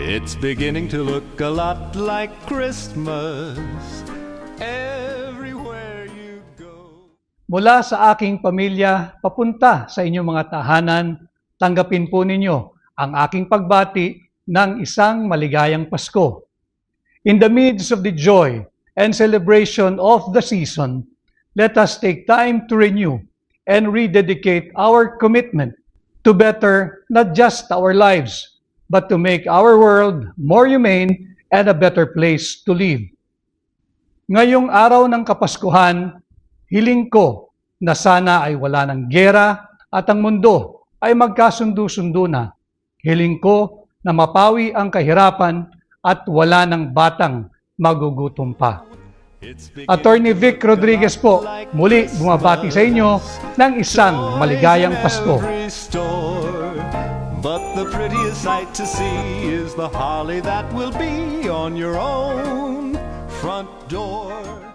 It's beginning to look a lot like Christmas everywhere you go. Mula sa aking pamilya, papunta sa inyong mga tahanan, tanggapin po ninyo ang aking pagbati ng isang maligayang Pasko. In the midst of the joy and celebration of the season, let us take time to renew and rededicate our commitment to better not just our lives, but to make our world more humane and a better place to live. Ngayong araw ng Kapaskuhan, hiling ko na sana ay wala ng gera at ang mundo ay magkasundo-sundo na. Hiling ko na mapawi ang kahirapan at wala ng batang magugutom pa. Attorney Vic Rodriguez po, muli bumabati sa inyo ng isang maligayang Pasko. But the prettiest sight to see is the holly that will be on your own front door.